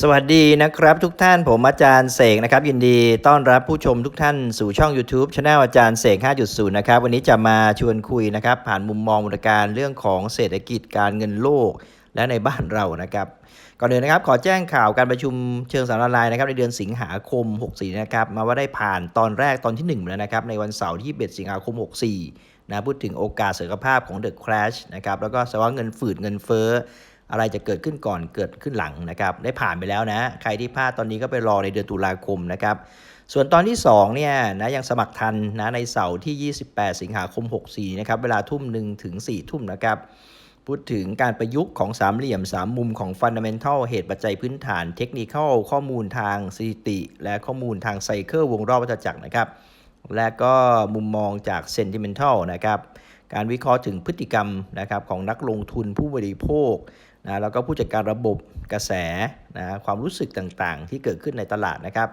สวัสดีนะครับทุกท่านผมอาจารย์เสกนะครับยินดีต้อนรับผู้ชมทุกท่านสู่ช่อง YouTube Channel อาจารย์เสก 5.0 นะครับวันนี้จะมาชวนคุยนะครับ ผ่านมุมมองมูลการเรื่องของเศรษฐกิจการเงินโลกและในบ้านเรานะครับ ก่อนอื่นนะครับขอแจ้งข่าวการประชุมเชิงสัมมนาลายนะครับในเดือนสิงหาคม 64 นะครับมาว่าได้ผ่านตอนแรกตอนที่ 1 แล้วนะครับในวันเสาร์ที่21สิงหาคม 64นะพูดถึงโอกาสเสถียรภาพของ The Crash นะครับแล้วก็สภาวะเงินฝืดเงินเฟ้อ อะไรจะเกิดขึ้นก่อนเกิดขึ้นหลังนะครับได้ผ่านไปแล้วนะ ใครที่พลาดตอนนี้ก็ไปรอในเดือนตุลาคมนะครับส่วนตอนที่2เนี่ยนะยังสมัครทันนะในเสาร์ที่ 28 สิงหาคม 64 นะครับเวลาทุ่มหนึ่งถึง4ทุ่มนะครับพูดถึงการประยุกต์ของสามเหลี่ยม 3 มุมของ Fundamental เหตุปัจจัยพื้นฐาน เทคนิคข้อมูลทางสถิติ และข้อมูลทางไซเคิลวงรอบวัฏจักรนะครับ และก็มุมมองจาก Sentimental นะครับ การวิเคราะห์ถึงพฤติกรรมนะครับของนักลงทุนผู้บริโภค นะแล้วก็ผู้จัดการระบบกระแสนะความรู้สึกต่างๆ ที่เกิดขึ้นในตลาดนะครับ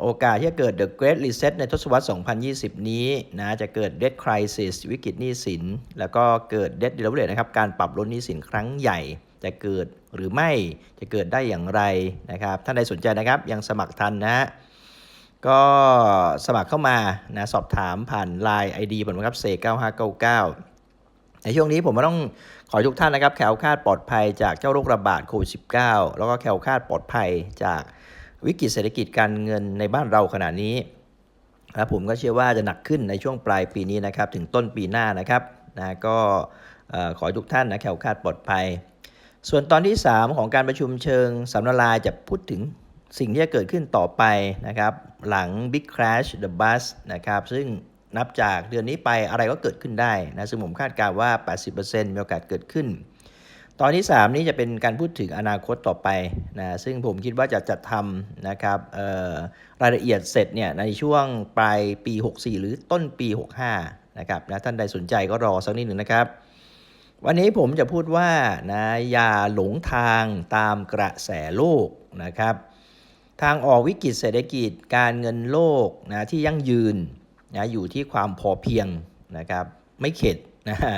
โอกาสที่จะเกิด The Great Reset ในทศวรรษ 2020 นี้นะจะเกิด Debt Crisis วิกฤตหนี้สิน แล้วก็เกิด Debt Deleverage นะครับการปรับลดหนี้สินครั้งใหญ่จะเกิดหรือไม่จะเกิดได้อย่างไรนะครับท่านใดสนใจนะครับยังสมัครทันนะฮะก็สมัครเข้ามานะสอบถามผ่าน Line ID ผมนะครับเซ9599 ในช่วงนี้ผมก็ต้องขอทุกท่านนะครับแคล้วคาดปลอดภัยจากเจ้าโรคระบาดโควิด -19 แล้วก็แคล้วคาดปลอดภัยจากวิกฤตเศรษฐกิจการเงินในบ้านเราขณะนี้นะผมก็เชื่อว่าจะหนักขึ้นในช่วงปลายปีนี้นะครับถึงต้นปีหน้านะครับนะก็ขอทุกท่านนะแคล้วคาดปลอดภัย ส่วนตอนที่ 3 ของการประชุมเชิงสัมมนาลาจะพูดถึงสิ่งที่จะเกิดขึ้นต่อไปนะครับหลัง Big Crash the Bus นะครับซึ่ง นับจากเดือนนี้ไปอะไรก็เกิดขึ้นได้นะซึ่งผมคาดการณ์ว่า 80%มีโอกาสเกิดขึ้น ตอนที่ 3 นี้จะเป็นการพูดถึงอนาคตต่อไปนะซึ่งผมคิดว่าจะจัดทำนะครับรายละเอียดเสร็จเนี่ยในช่วงปลายปี 64 หรือต้นปี 65 นะครับนะท่านใดสนใจก็รอสักนิดหนึ่งนะครับวันนี้ผมจะพูดว่านะอย่าหลงทางตามกระแสโลกนะครับ ทางออกวิกฤตเศรษฐกิจการเงินโลกนะที่ยั่งยืน นะอยู่ที่ความพอเพียงนะครับไม่เข็ดนะฮะ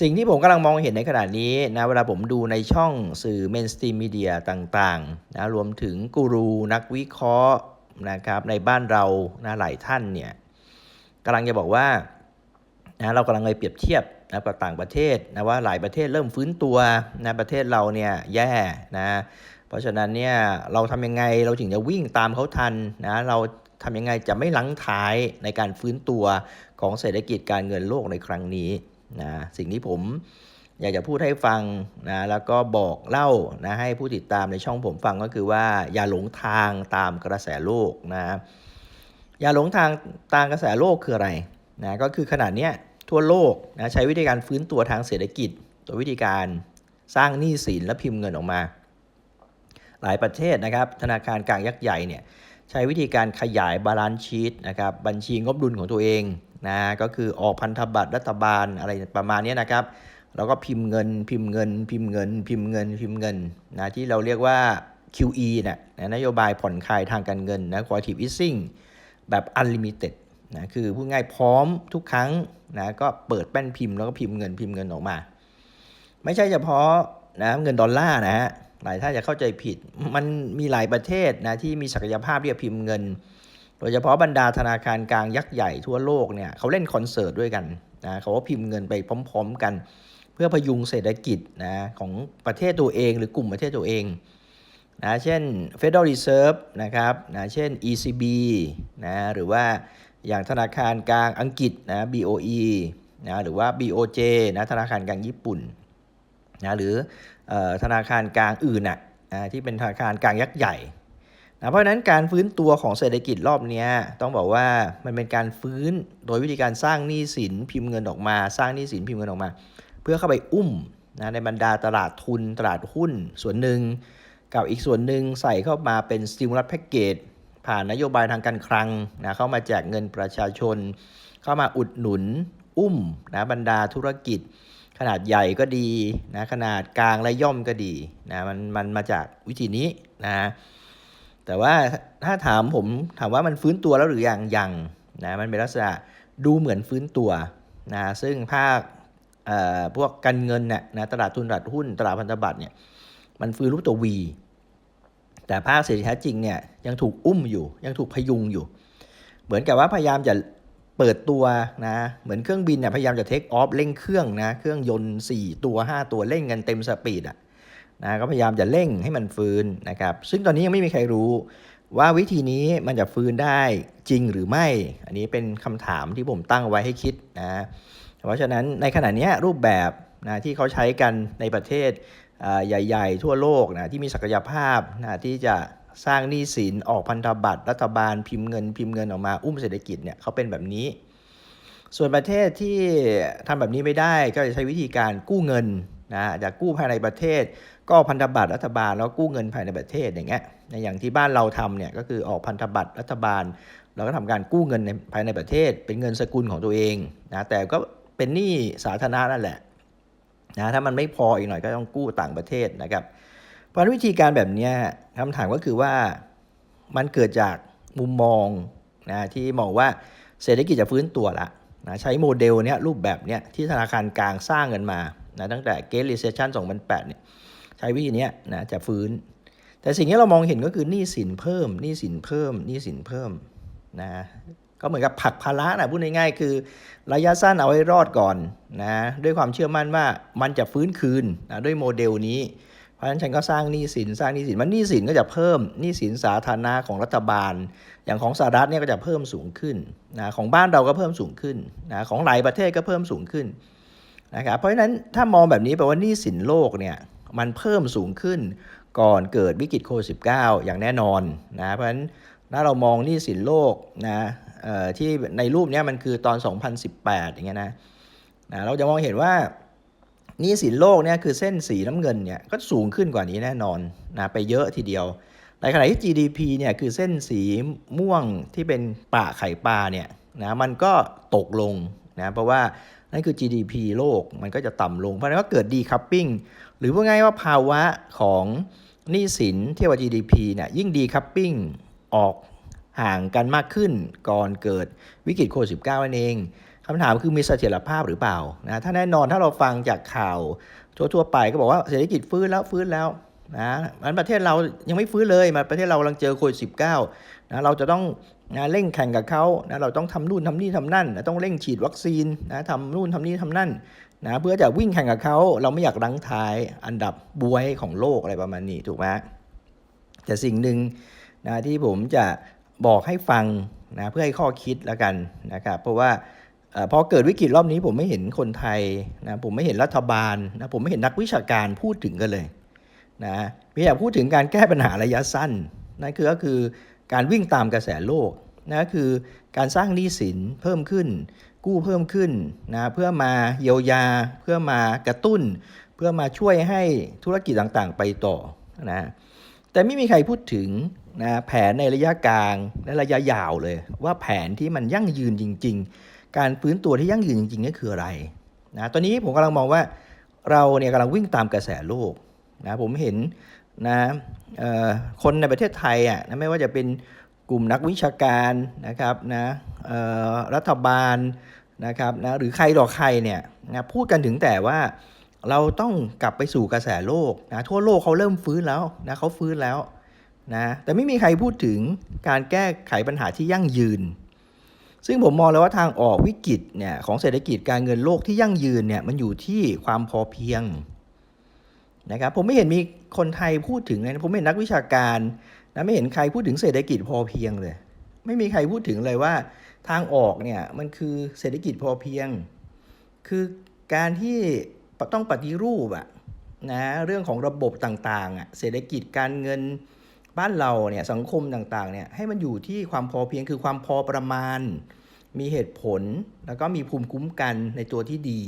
สิ่งที่ผมกำลังมองเห็นในขณะนี้นะเวลาผมดูในช่องสื่อเมนสตรีมมีเดียต่างๆนะรวมถึงกูรูนักวิเคราะห์นะครับในบ้านเรานะหลายท่านเนี่ยกำลังจะบอกว่านะเรากำลังเลยเปรียบเทียบนะกับต่างประเทศนะว่าหลายประเทศเริ่มฟื้นตัวนะประเทศเราเนี่ยแย่นะเพราะฉะนั้นเนี่ยเราทำยังไงเราถึงจะวิ่งตามเขาทันนะเรา ทำยังไงจะไม่ลังท้ายในการฟื้นตัวของเศรษฐกิจการเงินโลกในครั้งนี้นะสิ่งที่ผมอยากจะพูดให้ฟังนะแล้วก็บอกเล่านะให้ผู้ติดตามในช่องผมฟังก็คือว่า อย่าหลงทางตามกระแสโลกนะอย่าหลงทางตามกระแสโลกคืออะไรนะก็คือขนาดเนี้ยทั่วโลกนะใช้วิธีการฟื้นตัวทางเศรษฐกิจโดยวิธีการสร้างหนี้สินและพิมพ์เงินออกมา หลายประเทศนะครับ ธนาคารกลางยักษ์ใหญ่เนี่ย ใช้วิธีการขยายบาลานซ์ชีตนะครับบัญชีงบดุลของตัวเองนะก็คือออกพันธบัตรรัฐบาลอะไรประมาณนี้นะครับ แล้วก็พิมพ์เงินพิมพ์เงิน พิมพ์เงิน พิมพ์เงิน พิมพ์เงินนะที่เราเรียกว่า QE นะนะนโยบายผ่อนคลายทางการเงินนะ quantitative easing แบบ unlimited นะคือพูดง่ายพร้อมทุกครั้งนะก็เปิดแป้นพิมพ์แล้วก็พิมพ์เงินพิมพ์เงินออกมา ไม่ใช่เฉพาะนะเงินดอลลาร์นะฮะ หลายท่านจะเข้าใจผิด มันมีหลายประเทศนะที่มีศักยภาพที่จะพิมพ์เงิน โดยเฉพาะบรรดาธนาคารกลางยักษ์ใหญ่ทั่วโลกเนี่ยเขาเล่นคอนเสิร์ตด้วยกันนะเขาก็พิมพ์เงินไปพร้อม ๆ กัน เพื่อพยุงเศรษฐกิจนะของประเทศตัวเองหรือกลุ่มประเทศตัวเองนะเช่น Federal Reserve นะครับนะเช่น ECB นะหรือว่าอย่างธนาคารกลางอังกฤษนะ BOE นะหรือว่า BOJ นะธนาคารกลางญี่ปุ่น นะหรือธนาคารกลางอื่นน่ะที่เป็นธนาคารกลางยักษ์ใหญ่นะเพราะฉะนั้นการฟื้นตัวของเศรษฐกิจรอบนี้ต้องบอกว่ามันเป็นการฟื้นโดยวิธีการสร้างหนี้สินพิมพ์เงินออกมา สร้างหนี้สินพิมพ์เงินออกมา เพื่อเข้าไปอุ้มนะในบรรดาตลาดทุนตลาดหุ้นส่วนหนึ่ง กับอีกส่วนหนึ่งใส่เข้ามาเป็นสติมูลัสแพ็กเกจผ่านนโยบายทางการคลังนะเข้ามาแจกเงินประชาชน เข้ามาอุดหนุนอุ้มนะบรรดาธุรกิจ ขนาดใหญ่ก็ดีนะขนาดกลางและย่อมก็ดีนะมันมันมาจากวิธีนี้นะแต่ว่าถ้าถามผมถามว่ามันฟื้นตัวแล้วหรือยังยังนะมันเป็นลักษณะดูเหมือนฟื้นตัวนะซึ่งภาคเอ่อพวกการเงินเนี่ยนะตลาดทุนตลาดหุ้นตลาดพันธบัตรเนี่ยมันฟื้นรูปตัว V แต่ภาคเศรษฐกิจจริงเนี่ยยังถูกอุ้มอยู่ยังถูกพยุงอยู่ เหมือนกับว่าพยายามจะ เปิดตัวนะ เหมือนเครื่องบินเนี่ยพยายามจะเทคออฟเร่งเครื่องนะ เครื่องยนต์ 4 ตัว 5 ตัวเร่งกันเต็มสปีดอะนะก็พยายามจะเร่งให้มันฟื้นนะครับ ซึ่งตอนนี้ยังไม่มีใครรู้ว่าวิธีนี้มันจะฟื้นได้จริงหรือไม่ อันนี้เป็นคำถามที่ผมตั้งไว้ให้คิดนะ เพราะฉะนั้นในขณะนี้รูปแบบนะที่เขาใช้กันในประเทศใหญ่ ๆ ทั่วโลกนะที่มีศักยภาพนะที่จะ สร้างหนี้สินออกพันธบัตรรัฐบาลพิมพ์เงินพิมพ์เงินออกมาอุ้มเศรษฐกิจเนี่ยเขาเป็นแบบนี้ ส่วนประเทศที่ทำแบบนี้ไม่ได้ก็จะใช้วิธีการกู้เงินนะจากกู้ภายในประเทศ ก็พันธบัตรรัฐบาลแล้วกู้เงินภายในประเทศอย่างเงี้ยในอย่างที่บ้านเราทำเนี่ยก็คือออกพันธบัตรรัฐบาลเราก็ทำการกู้เงินในภายในประเทศ เป็นเงินสกุลของตัวเองนะแต่ก็เป็นหนี้สาธารณะนั่นแหละนะถ้ามันไม่พออีกหน่อยก็ต้องกู้ต่างประเทศนะครับ ราะฉะนั้นวิธีการแบบนี้คำถามก็คือว่ามันเกิดจากมุมมองนะที่มองว่าเศรษฐกิจจะฟื้นตัวละนะใช้โมเดลเนี้ยรูปแบบเนี้ยที่ธนาคารกลางสร้างกันมานะตั้งแต่ Great Recession 2008เนี่ยใช้วิธีเนี้ยนะจะฟื้น แต่สิ่งที่เรามองเห็นก็คือหนี้สินเพิ่มหนี้สินเพิ่มหนี้สินเพิ่มนะก็เหมือนกับผลักภาระนะพูดง่ายๆคือ ระยะสั้นเอาให้รอดก่อนนะด้วยความเชื่อมั่นว่ามันจะฟื้นคืนนะด้วยโมเดลนี้ เพราะฉะนั้นฉันก็สร้างหนี้สินสร้างหนี้สินมันหนี้สินก็จะเพิ่มหนี้สินสาธารณะของรัฐบาล อย่างของสหรัฐเนี่ยก็จะเพิ่มสูงขึ้นนะของบ้านเราก็เพิ่มสูงขึ้นนะของหลายประเทศก็เพิ่มสูงขึ้นนะครับเพราะฉะนั้นถ้ามองแบบนี้แปลว่าหนี้สินโลกเนี่ยมันเพิ่มสูงขึ้นก่อนเกิดวิกฤตโควิด -19 อย่างแน่นอนนะเพราะฉะนั้นถ้าเรามองหนี้สินโลกนะเอ่อที่ในรูปเนี้ยมันคือตอน 2018 อย่างเงี้ยนะนะเราจะมองเห็นว่า นี้สินโลกเนี่ยคือเส้นสีน้ำเงินเนี่ยก็สูงขึ้นกว่านี้แน่นอนนะไปเยอะทีเดียวในขณะที่ GDP เนี่ยคือเส้นสีม่วงที่เป็นปะไข่ปลาเนี่ยนะมันก็ตกลงนะเพราะว่านั่นคือ GDP โลกมันก็จะต่ำลง เพราะนั้นก็เกิด decoupling หรือว่าไงายว่าภาวะของหนี้สินเทียบกับ GDP เนี่ยยิ่ง decoupling ออกห่างกันมากขึ้นก่อนเกิดวิกฤตโควิด -19 นั่นเอง คำถามคือมีเสถียรภาพหรือเปล่านะถ้าแน่นอนถ้าเราฟังจากข่าวทั่วๆไปก็บอกว่าเศรษฐกิจฟื้นแล้วฟื้นแล้วนะมันประเทศเรายังไม่ฟื้นเลยมาประเทศเรากำลังเจอโควิดสินะเราจะต้องนะเร่งแข่งกับเขานะเราต้องทำนู่นทำนี่ทำนั่นนะต้องเร่งฉีดวัคซีนนะทำนู่นทำนี่ทำนั่นนะเพื่อจะวิ่งแข่งกับเขาเราไม่อยากรั้งท้ายอันดับบวยของโลกอะไรประมาณนี้ถูกไหมแต่สิ่งหนึ่งนะที่ผมจะบอกให้ฟังนะเพื่อให้ข้อคิดแล้วกันนะครับเพราะว่า พอเกิดวิกฤตรอบนี้ผมไม่เห็นคนไทยนะผมไม่เห็นรัฐบาลนะผมไม่เห็นนักวิชาการพูดถึงกันเลยนะพี่อยากพูดถึงการแก้ปัญหาระยะสั้นนั่นคือก็คือการวิ่งตามกระแสโลกนะคือการสร้างหนี้สินเพิ่มขึ้น กู้เพิ่มขึ้นนะเพื่อมาเยียวยา เพื่อมากระตุ้น เพื่อมาช่วยให้ธุรกิจต่างๆ ไปต่อนะแต่ไม่มีใครพูดถึงนะแผนในระยะกลางและระยะยาวเลย ว่าแผนที่มันยั่งยืนจริง ๆ การฟื้นตัวที่ยั่งยืนจริงๆก็คืออะไรนะตอนนี้ผมกำลังมองว่าเราเนี่ยกำลังวิ่งตามกระแสโลกนะผมเห็นนะคนในประเทศไทยอะนะไม่ว่าจะเป็นกลุ่มนักวิชาการนะครับนะรัฐบาลนะครับนะหรือใครต่อใครเนี่ยนะพูดกันถึงแต่ว่าเราต้องกลับไปสู่กระแสโลกนะทั่วโลกเขาเริ่มฟื้นแล้วนะเขาฟื้นแล้วนะแต่ไม่มีใครพูดถึงการแก้ไขปัญหาที่ยั่งยืน ซึ่งผมมองแล้วว่าทางออกวิกฤตเนี่ยของเศรษฐกิจการเงินโลกที่ยั่งยืนเนี่ยมันอยู่ที่ความพอเพียงนะครับผมไม่เห็นมีคนไทยพูดถึงเลยผมไม่เห็นนักวิชาการนะไม่เห็นใครพูดถึงเศรษฐกิจพอเพียงเลย ไม่มีใครพูดถึงเลยว่าทางออกเนี่ยมันคือเศรษฐกิจพอเพียง คือการที่ต้องปฏิรูปอะนะเรื่องของระบบต่างๆอะเศรษฐกิจการเงิน บ้านเราเนี่ยสังคมต่างๆเนี่ยให้มันอยู่ที่ความพอเพียงคือความพอประมาณ มีเหตุผล แล้วก็มีภูมิคุ้มกันในตัวที่ดี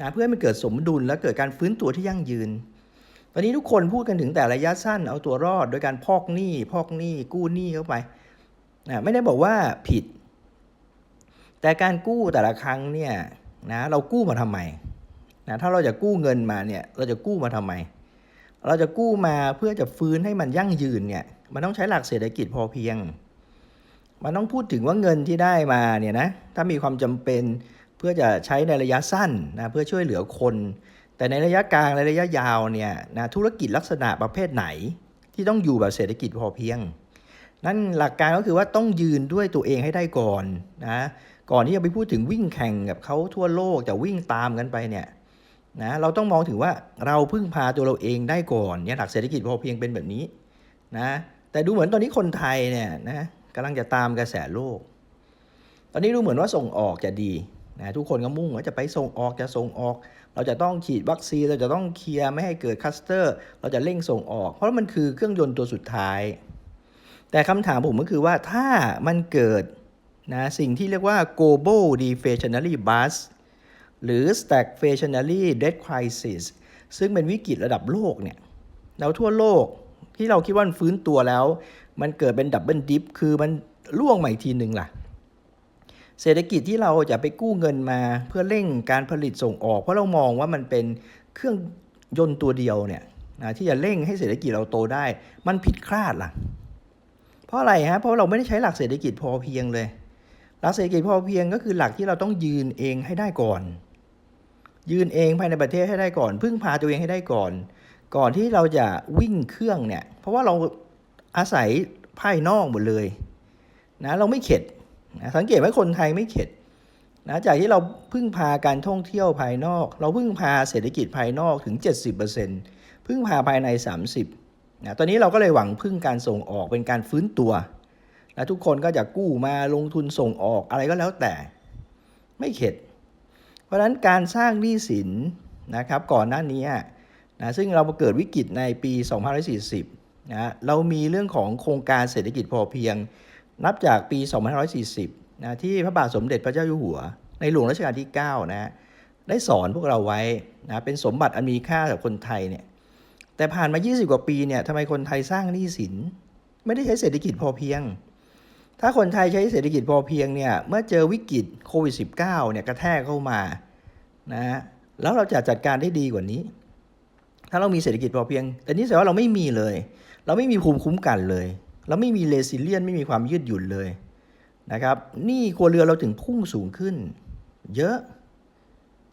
นะเพื่อให้มันเกิดสมดุลและเกิดการฟื้นตัวที่ยั่งยืน ตอนนี้ทุกคนพูดกันถึงแต่ระยะสั้นเอาตัวรอดโดยการพอกหนี้พอกหนี้กู้หนี้เข้าไปนะไม่ได้บอกว่าผิด แต่การกู้แต่ละครั้งเนี่ยนะเรากู้มาทำไมนะถ้าเราจะกู้เงินมาเนี่ยเราจะกู้มาทำไม เราจะกู้มาเพื่อจะฟื้นให้มันยั่งยืนเนี่ย มันต้องใช้หลักเศรษฐกิจพอเพียง มันต้องพูดถึงว่าเงินที่ได้มาเนี่ยนะ ถ้ามีความจำเป็นเพื่อจะใช้ในระยะสั้นนะเพื่อช่วยเหลือคน แต่ในระยะกลางและระยะยาวเนี่ยนะธุรกิจลักษณะประเภทไหนทที่ต้องอยู่แบบเศรษฐกิจพอเพียง นั่นหลักการก็คือว่าต้องยืนด้วยตัวเองให้ได้ก่อนนะ ก่อนที่จะไปพูดถึงวิ่งแข่งกับเขาทั่วโลกจะวิ่งตามกันไปเนี่ย นะเราต้องมองถึงว่าเราพึ่งพาตัวเราเองได้ก่อนเนี่ยหลักเศรษฐกิจพอเพียงเป็นแบบนี้นะแต่ดูเหมือนตอนนี้คนไทยเนี่ยนะกำลังจะตามกระแสโลก ตอนนี้ดูเหมือนว่าส่งออกจะดีนะทุกคนก็มุ่งว่าจะไปส่งออกจะส่งออก เราจะต้องฉีดวัคซีนเราจะต้องเคลียร์ไม่ให้เกิดคัสเตอร์ เราจะเร่งส่งออก เพราะมันคือเครื่องยนต์ตัวสุดท้าย แต่คำถามผมก็คือว่าถ้ามันเกิดนะสิ่งที่เรียกว่า global deflationary bust หรือ stagflationary debt crisis ซึ่งเป็นวิกฤตระดับโลกเนี่ยแล้วทั่วโลกที่เราคิดว่ามันฟื้นตัวแล้ว มันเกิดเป็นดับเบิลดิฟคือมันล่วงใหม่ทีหนึ่งล่ะ เศรษฐกิจที่เราจะไปกู้เงินมาเพื่อเร่งการผลิตส่งออก เพราะเรามองว่ามันเป็นเครื่องยนต์ตัวเดียวเนี่ยนะที่จะเร่งให้เศรษฐกิจเราโตได้ มันผิดคลาดล่ะ เพราะอะไรฮะเพราะเราไม่ได้ใช้หลักเศรษฐกิจพอเพียงเลย หลักเศรษฐกิจพอเพียงก็คือหลักที่เราต้องยืนเองให้ได้ก่อน ยืนเองภายในประเทศให้ได้ก่อน พึ่งพาตัวเองให้ได้ก่อน ก่อนที่เราจะวิ่งเครื่องเนี่ย เพราะว่าเราอาศัยภายนอกหมดเลยนะเราไม่เข็ดนะสังเกตว่าคนไทยไม่เข็ดนะจากที่เราพึ่งพาการท่องเที่ยวภายนอก เราพึ่งพาเศรษฐกิจภายนอกถึง 70%พึ่งพาภายใน 30นะตอนนี้เราก็เลยหวังพึ่งการส่งออกเป็นการฟื้นตัวนะทุกคนก็จะกู้มาลงทุนส่งออกอะไรก็แล้วแต่ ไม่เข็ด เพราะฉะนั้นการสร้างหนี้สินนะครับก่อนหน้านี้นะซึ่งเราเกิดวิกฤตในปี 2540นะเรามีเรื่องของโครงการเศรษฐกิจพอเพียง นับจากปี 2540นะที่พระบาทสมเด็จพระเจ้าอยู่หัว ในหลวงรัชกาลที่ 9 นะได้สอนพวกเราไว้นะเป็นสมบัติอันมีค่ากับคนไทยเนี่ยแต่ผ่านมา 20 กว่าปีเนี่ยทำไมคนไทยสร้างหนี้สิน ไม่ได้ใช้เศรษฐกิจพอเพียง ถ้าคนไทยใช้เศรษฐกิจพอเพียงเนี่ยเมื่อเจอวิกฤตโควิด -19 เนี่ยกระแทกเข้ามานะแล้วเราจะจัดการได้ดีกว่านี้ ถ้าเรามีเศรษฐกิจพอเพียง แต่นี่แสดงว่าเราไม่มีเลย เราไม่มีภูมิคุ้มกันเลย เราไม่มีเลซิเลียนไม่มีความยืดหยุ่นเลยนะครับนี่ครัวเรือนเราถึงพุ่งสูงขึ้น เยอะ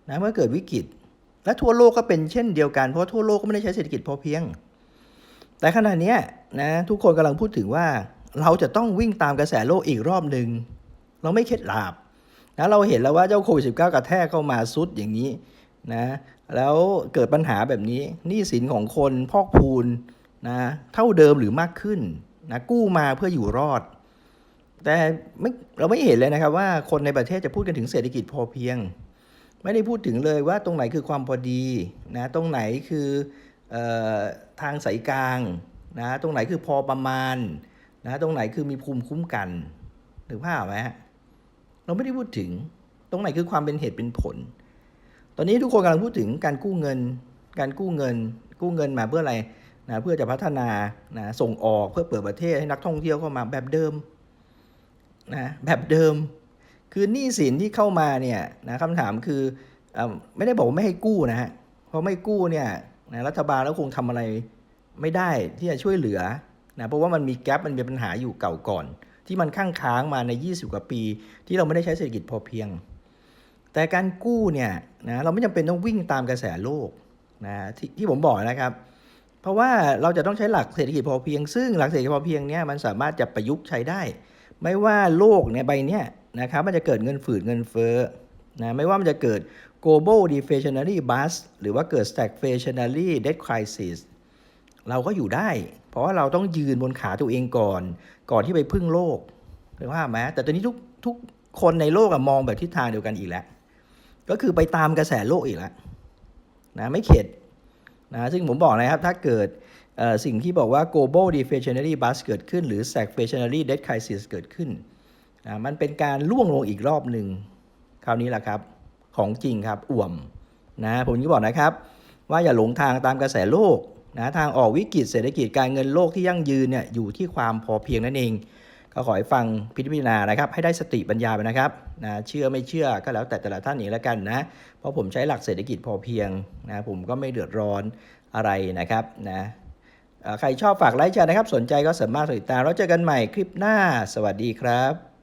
นะเมื่อเกิดวิกฤต และทั่วโลกก็เป็นเช่นเดียวกัน เพราะทั่วโลกก็ไม่ได้ใช้เศรษฐกิจพอเพียง แต่ขณะนี้นะทุกคนกำลังพูดถึงว่า เราจะต้องวิ่งตามกระแสโลกอีกรอบหนึ่งเราไม่เค็ดลับนะเราเห็นแล้วว่าเจ้าโควิด -19 กระแทกเข้ามาซุดอย่างนี้นะแล้วเกิดปัญหาแบบนี้หนี้สินของคนพอกพูนนะเท่าเดิมหรือมากขึ้นนะกู้มาเพื่ออยู่รอด แต่ไม่เราไม่เห็นเลยนะครับว่าคนในประเทศจะพูดกันถึงเศรษฐกิจพอเพียง ไม่ได้พูดถึงเลยว่าตรงไหนคือความพอดีนะตรงไหนคือออทางสายกลางนะตรงไหนคือพอประมาณ นะตรงไหนคือมีภูมิคุ้มกันถึงภาพไหมฮะเราไม่ได้พูดถึง ตรงไหนคือความเป็นเหตุเป็นผล ตอนนี้ทุกคนกำลังพูดถึงการกู้เงิน การกู้เงิน กู้เงินมาเพื่ออะไรนะเพื่อจะพัฒนานะส่งออกเพื่อเปิดประเทศให้นักท่องเที่ยวเข้ามาแบบเดิมนะแบบเดิม คือหนี้สินที่เข้ามาเนี่ยนะคำถามคืออไม่ได้บอกไม่ให้กู้นะฮะเพราะไม่กู้เนี่ยนะรัฐบาลแล้วคงทำอะไรไม่ได้ที่จะช่วยเหลือ นะเพราะว่ามันมีแกลบมันมีปัญหาอยู่เก่าก่อน ที่มันข้างค้างมาใน 20 กว่าปี ที่เราไม่ได้ใช้เศรษฐกิจพอเพียง แต่การกู้เนี่ยนะเราไม่จำเป็นต้องวิ่งตามกระแสโลกนะทที่ผมบอกนะครับ เพราะว่าเราจะต้องใช้หลักเศรษฐกิจพอเพียง ซึ่งหลักเศรษฐกิจพอเพียงเนี่ยมันสามารถจะประยุกต์ใช้ได้ ไม่ว่าโลกเนี่ยใบเนี้ยนะครับมันจะเกิดเงินฝืดเงินเฟ้อนะไม่ว่ามันจะเกิด global deflationary bust หรือว่าเกิด stagflationary debt crisis เราก็อยู่ได้ เพราะว่าเราต้องยืนบนขาตัวเองก่อน ก่อนที่ไปพึ่งโลกเห็นว่าไหมแต่ตอนนี้ทุกทุกคนในโลกมองแบบทิศทางเดียวกันอีกแล้ว ก็คือไปตามกระแสโลกอีกแล้วนะไม่เข็ดนะซึ่งผมบอกนะครับถ้าเกิดสิ่งที่บอกว่า global deflationary bust เกิดขึ้น หรือ stagflationary debt crisis เกิดขึ้นนะมันเป็นการล่วงลงอีกรอบหนึ่งคราวนี้แหละครับ ของจริงครับ อ่วมนะผมก็บอกนะครับ ว่าอย่าหลงทางตามกระแสโลก นะทางออกวิกฤตเศรษฐกิจการเงินโลกที่ยั่งยืนเนี่ยอยู่ที่ความพอเพียงนั่นเอง ก็ขอให้ฟังพิจารณานะครับ ให้ได้สติปัญญาไปนะครับนะเชื่อไม่เชื่อก็แล้วแต่แต่ละท่านเองแล้วกันนะเพราะผมใช้หลักเศรษฐกิจพอเพียงนะผมก็ไม่เดือดร้อนอะไรนะครับนะใครชอบฝากไลค์แชร์นะครับ สนใจก็สามารถติดตามแล้วเจอกันใหม่คลิปหน้า สวัสดีครับ